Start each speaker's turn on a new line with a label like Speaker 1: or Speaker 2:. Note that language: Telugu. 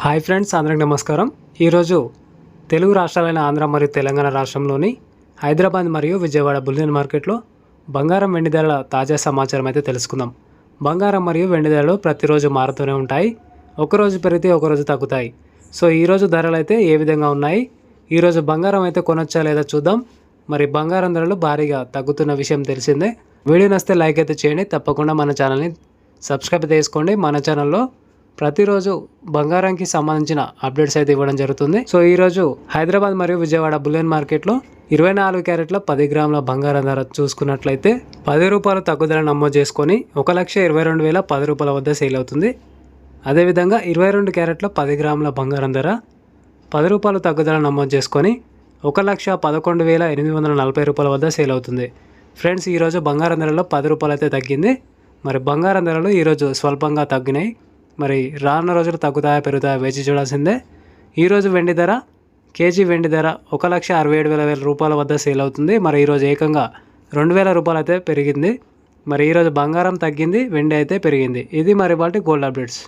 Speaker 1: హాయ్ ఫ్రెండ్స్ అందరికి నమస్కారం. ఈరోజు తెలుగు రాష్ట్రాలైన ఆంధ్ర మరియు తెలంగాణ రాష్ట్రంలోని హైదరాబాద్ మరియు విజయవాడ బులియన్ మార్కెట్లో బంగారం వెండి ధరల తాజా సమాచారం అయితే తెలుసుకుందాం. బంగారం మరియు వెండి ధరలు ప్రతిరోజు మారుతూనే ఉంటాయి. ఒకరోజు పెరిగితే ఒకరోజు తగ్గుతాయి. సో ఈరోజు ధరలు అయితే ఏ విధంగా ఉన్నాయి? ఈరోజు బంగారం అయితే కొనొచ్చా లేదా చూద్దాం. మరి బంగారం ధరలు భారీగా తగ్గుతున్న విషయం తెలిసిందే. వీడియో నస్తే లైక్ అయితే చేయండి. తప్పకుండా మన ఛానల్ని సబ్స్క్రైబ్ చేసుకోండి. మన ఛానల్లో ప్రతిరోజు బంగారంకి సంబంధించిన అప్డేట్స్ అయితే ఇవ్వడం జరుగుతుంది. సో ఈరోజు హైదరాబాద్ మరియు విజయవాడ బులెన్ మార్కెట్లో ఇరవై నాలుగు క్యారెట్ల పది గ్రాముల బంగారం ధర చూసుకున్నట్లయితే పది రూపాయలు తగ్గుదల నమోదు చేసుకొని ఒక లక్ష ఇరవై రెండు వేల పది రూపాయల వద్ద సేల్ అవుతుంది. అదేవిధంగా ఇరవై రెండు క్యారెట్ల పది గ్రాముల బంగారం ధర పది రూపాయలు తగ్గుదల నమోదు చేసుకొని ఒక లక్ష పదకొండు వేల ఎనిమిది వందల నలభై రూపాయల వద్ద సేల్ అవుతుంది. ఫ్రెండ్స్ ఈరోజు బంగారం ధరలో పది రూపాయలు అయితే తగ్గింది. మరి బంగారం ధరలు ఈరోజు స్వల్పంగా తగ్గినాయి. మరి రానున్న రోజులు తగ్గుతాయా పెరుగుతాయా వేచి చూడాల్సిందే. ఈరోజు వెండి ధర కేజీ వెండి ధర ఒక లక్ష అరవై ఏడు వేల వేల రూపాయల వద్ద సేల్ అవుతుంది. మరి ఈరోజు ఏకంగా రెండు వేల రూపాయలు అయితే పెరిగింది. మరి ఈరోజు బంగారం తగ్గింది వెండి అయితే పెరిగింది. ఇది మరి వాటి గోల్డ్ అప్డేట్స్.